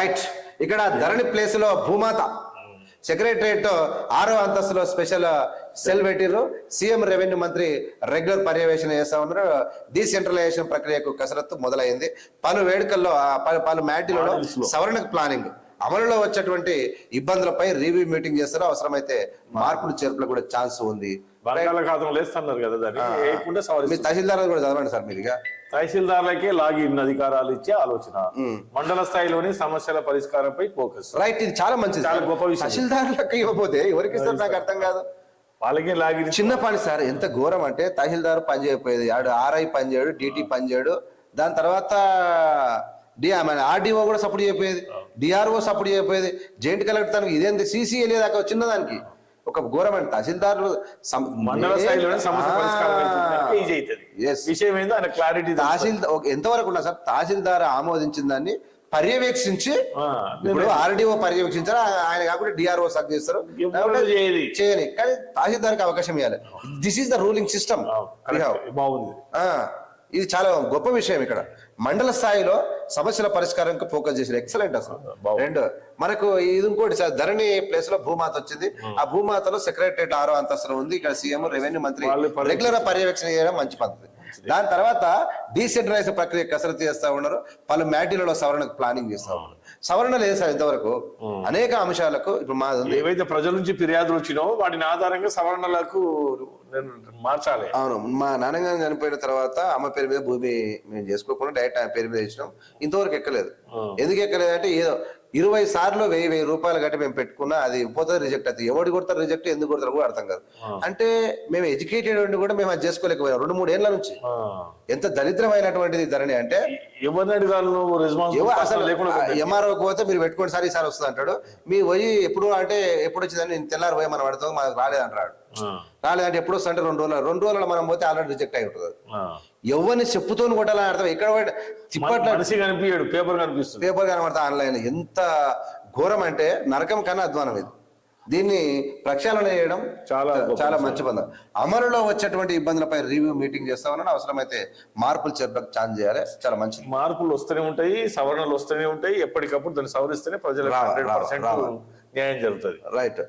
Right. ఇక్కడ ధరణి ప్లేస్లో భూమాత. సెక్రటరియట్ ఆరో అంతస్తులో స్పెషల్ సెల్ పెట్టిర్రు. సీఎం రెవెన్యూ మంత్రి రెగ్యులర్ పర్యవేక్షణ చేస్తా ఉన్నారు. డీసెంట్రలైజేషన్ ప్రక్రియకు కసరత్తు మొదలైంది. పలు వేడుకల్లో పలు పలు మ్యాటిలలో. సవరణకు ప్లానింగ్ అమలులో వచ్చేటువంటి ఇబ్బందులపై రివ్యూ మీటింగ్ చేస్తారు. అవసరమైతే మార్పులు చేర్పులకు కూడా ఛాన్స్ ఉంది. తహసీల్దార్ కూడా చదవండి సార్ మీరుగా తహసీల్దార్లకే లాగిన్ అధికారాలు ఇచ్చే ఆలోచన. మండల స్థాయిలోని సమస్యల పరిష్కారంపై ఫోకస్. రైట్ ఇది చాలా మంచిది. చాలా గొప్ప విషయం. తహసీల్దార్లకు ఇవ్వకపోతే ఎవరికి ఇస్తారు నాకు అర్థం కాదు? వాళ్ళకే లాగిన్ చిన్న పని సార్ ఎంత ఘోరం అంటే తహసీల్దార్ పని చేయకపోయేది. ఆడు ఆర్ఐ పని చేయడు డిటి పని చేయడు. దాని తర్వాత డి మన ఆర్డీఓ కూడా సపోర్ట్ చేయకపోయేది. డిఆర్ఓ సపోర్ట్ చేయకపోయేది. జాయింట్ కలెక్టర్ తనకి ఇదేంటి సీసీఏ లేదా చిన్నదానికి. ఒక ఘోరమైన తహసీల్దారులు ఎంతవరకు ఉన్నా సార్ తహసీల్దార్ ఆమోదించిన దాన్ని పర్యవేక్షించి ఇప్పుడు ఆర్డీఓ పర్యవేక్షించారు? ఆయన కాకుండా డిఆర్ఓ సక్ చేస్తారు. చేయని కానీ తహసీల్దార్కి అవకాశం ఇవ్వాలి. This is the ruling system బాగుంది. ఇది చాలా గొప్ప విషయం ఇక్కడ. మండల స్థాయిలో సమస్యల పరిష్కారంకి ఫోకస్ చేసిన ఎక్సలెంట్ అసలు. రెండు మనకు ఇది ఇంకోటి సార్ ధరణి ప్లేస్లో భూమాత వచ్చింది. ఆ భూమాతలో సెక్రటరేట్ ఆరో అంతస్తులో ఉంది. ఇక్కడ సీఎం రెవెన్యూ మంత్రి రెగ్యులర్ పర్యవేక్షణ చేయడం మంచి పద్ధతి. దాని తర్వాత డీసెంట్రలైజ్ ప్రక్రియ కసరత్తు చేస్తా ఉన్నారు. పలు మ్యాటీలలో సవరణకు ప్లానింగ్ చేస్తా ఉన్నారు. సవరణ లేదు సార్ ఇంతవరకు? అనేక అంశాలకు ఇప్పుడు మా ఏవైతే ప్రజల నుంచి ఫిర్యాదులు వచ్చినావో వాటిని ఆధారంగా సవరణలకు నేను మార్చాలి. అవును మా నాన్నగారు చనిపోయిన తర్వాత అమ్మ పేరు మీద భూమి మేము చేసుకోకుండా డైరెక్ట్ ఆమె పేరు మీద ఇచ్చినాం. ఇంతవరకు ఎక్కలేదు. ఎందుకు ఎక్కలేదు అంటే ఏదో ఇరవై సార్లు వెయ్యి వెయ్యి రూపాయలు కట్టి మేము పెట్టుకున్నా అది పోతుంది రిజెక్ట్ అవుతుంది. ఎవడు కొడతారు రిజెక్ట్ ఎందుకు కొడతారు కూడా అర్థం కాదు. అంటే మేము ఎడ్యుకేటెడ్ ఉండి కూడా మేము అది చేసుకోలేకపోయాం రెండు మూడు ఏళ్ళ నుంచి. ఆ. ఎంత దరిద్రమైనటువంటిది ధరణి అంటే ఎవరిని రెస్పాన్స్ లేకుండా ఎంఆర్ఓ పోతే మీరు పెట్టుకోండి సార్ ఈసారి వస్తుంది అంటాడు. మీ పోయి ఎప్పుడు అంటే ఎప్పుడు వచ్చిందని నేను తెల్లారి పోయి మనం పడతాం మనకు రాలేదంటాడు రాలేదంటే ఎప్పుడు వస్తుంది అంటే రెండు రోజులు రెండు రోజులు మనం పోతే ఆల్రెడీ రిజెక్ట్ అయి ఉంటుంది. ఎవరిని చెప్పుతో కొట్టాలని అర్థం? ఎక్కడ తిప్పట్ల? కనిపించాడు పేపర్ కనిపిస్తుంది. పేపర్ కనబడతా ఆన్లైన్ ఎంత ఘోరం అంటే నరకం కన్నా అధ్వానం ఇది. దీన్ని ప్రక్షాళన చేయడం చాలా చాలా మంచి పని అమలులో వచ్చేటువంటి ఇబ్బందులపై రివ్యూ మీటింగ్ చేస్తా ఉన్నాను అవసరమైతే మార్పులు చేర్పకు ఛాన్స్ చేయాలి. చాలా మంచిది. మార్పులు వస్తూనే ఉంటాయి సవరణలు వస్తూనే ఉంటాయి. ఎప్పటికప్పుడు దాన్ని సవరిస్తేనే ప్రజలకు రావాలి. న్యాయం జరుగుతుంది. రైట్